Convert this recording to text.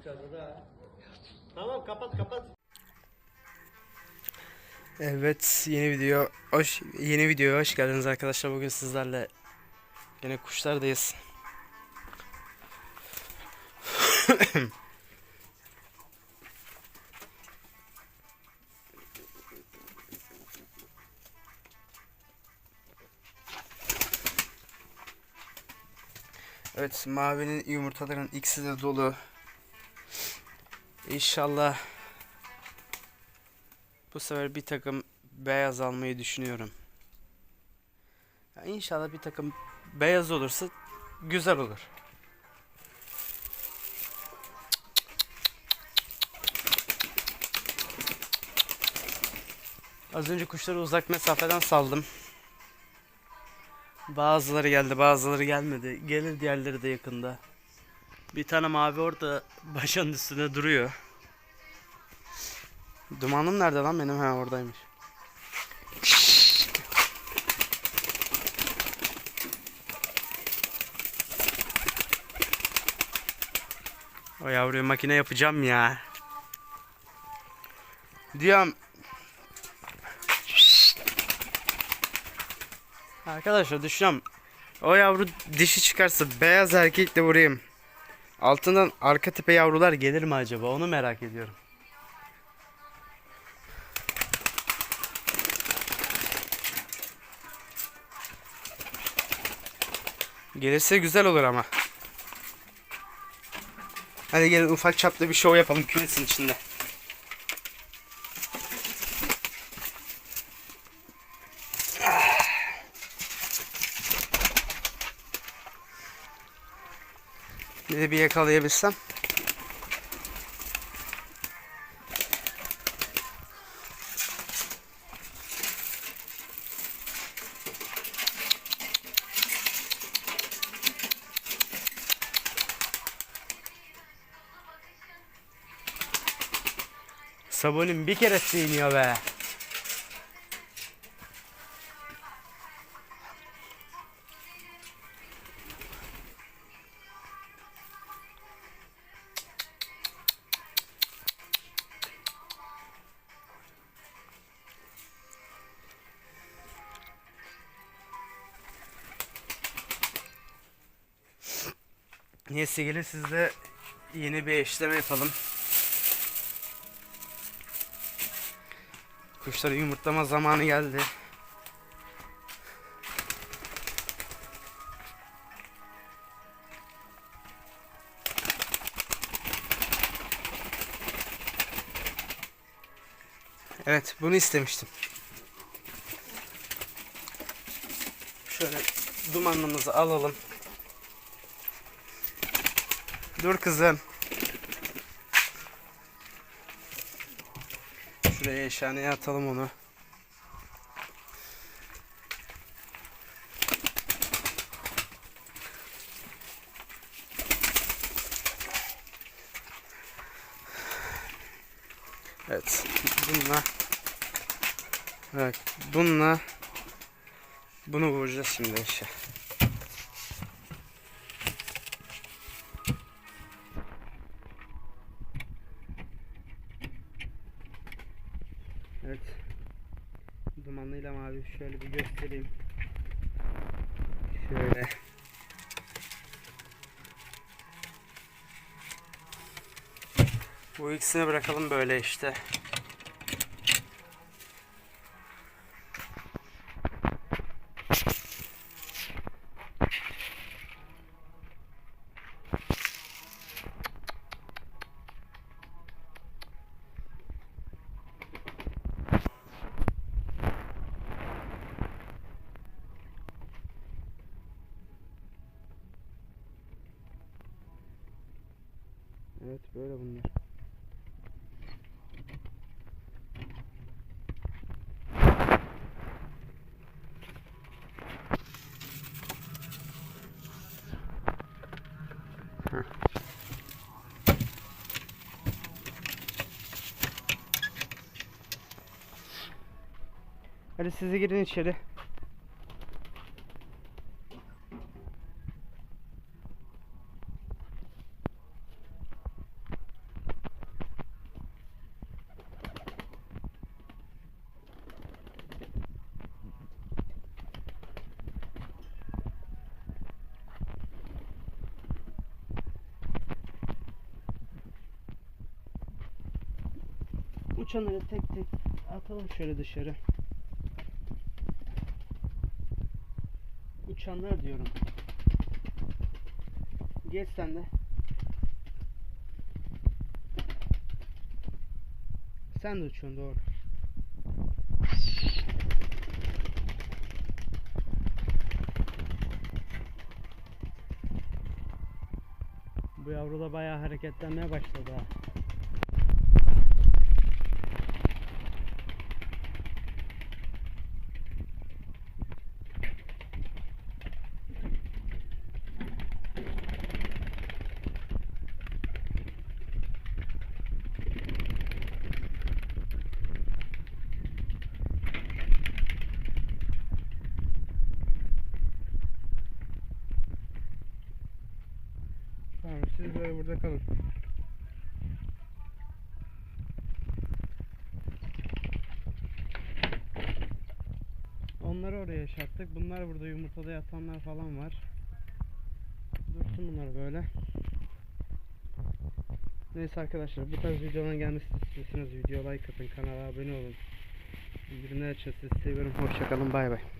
içeride de. Tamam kapat kapat. Evet yeni video hoş yeni videoya hoş geldiniz arkadaşlar. Bugün sizlerle yine kuşlardayız. Evet mavinin yumurtaların ikisi de dolu. İnşallah bu sefer bir takım beyaz almayı düşünüyorum. Ya inşallah bir takım beyaz olursa güzel olur. Az önce kuşları uzak mesafeden saldım. Bazıları geldi, bazıları gelmedi. Gelir diğerleri de yakında. Bir tane mavi orada başının üstünde duruyor. Dumanım nerede lan benim? Ha oradaymış. O yavruyu makine yapacağım ya. Diyorum. Arkadaşlar düşünüyorum. O yavru dişi çıkarsa beyaz erkekle vurayım. Altından arka tepe yavrular gelir mi acaba? Onu merak ediyorum. Gelirse güzel olur ama. Hadi gelin ufak çaplı bir şov yapalım kümesin içinde. De bir yakalayabilsem. Sabunun bir kere iniyor be. Neyse gelin sizle yeni bir eşleme yapalım. Kuşları yumurtlama zamanı geldi. Evet, bunu istemiştim. Şöyle dumanımızı alalım. Dur kızım. Şuraya eşhaneye atalım onu. Evet. Bununla Evet. Bununla bunu vuracağız şimdi aşağı. Evet. Dumanlıyla mavi şöyle bir göstereyim. Şöyle. Bu ikisini bırakalım böyle işte. Evet böyle bunlar. Hadi siz de girin içeri. Uçanları tek tek atalım şöyle dışarı. Uçanlar diyorum. Geç sen de. Sen de uçuyorsun doğru. Bu yavru da bayağı hareketlenmeye başladı ha. Tamam siz böyle burada kalın. Onları oraya yaşattık. Bunlar burada yumurtada yatanlar falan var. Dursun bunlar böyle. Neyse arkadaşlar bu tarz videoların gelmesini istiyorsanız video like atın kanala abone olun. Bildirimler açın sizi seviyorum. Hoşçakalın bay bay.